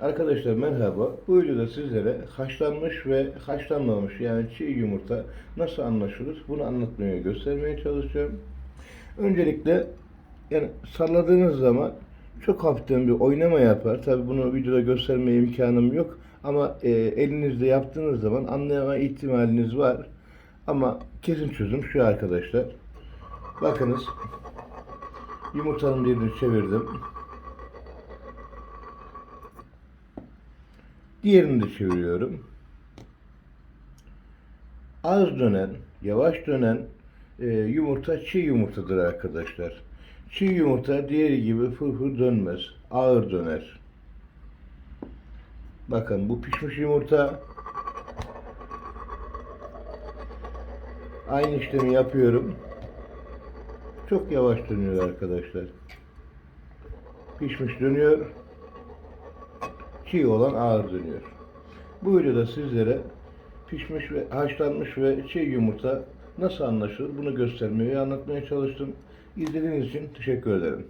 Arkadaşlar merhaba. Bu videoda sizlere haşlanmış ve haşlanmamış yani çiğ yumurta nasıl anlaşılır bunu anlatmaya göstermeye çalışıyorum. Öncelikle yani salladığınız zaman çok hafiften bir oynama yapar. Tabi bunu videoda göstermeye imkanım yok. Ama e, elinizde yaptığınız zaman anlayama ihtimaliniz var. Ama kesin çözüm şu arkadaşlar. Bakınız yumurtanın birini çevirdim. Diğerini de çeviriyorum. Az dönen, yavaş dönen e, yumurta çiğ yumurtadır arkadaşlar. Çiğ yumurta diğeri gibi fırfır dönmez. Ağır döner. Bakın bu pişmiş yumurta. Aynı işlemi yapıyorum. Çok yavaş dönüyor arkadaşlar. Pişmiş dönüyor çiğ olan ağır dönüyor. Bu videoda sizlere pişmiş ve haşlanmış ve çiğ yumurta nasıl anlaşılır bunu göstermeye ve anlatmaya çalıştım. İzlediğiniz için teşekkür ederim.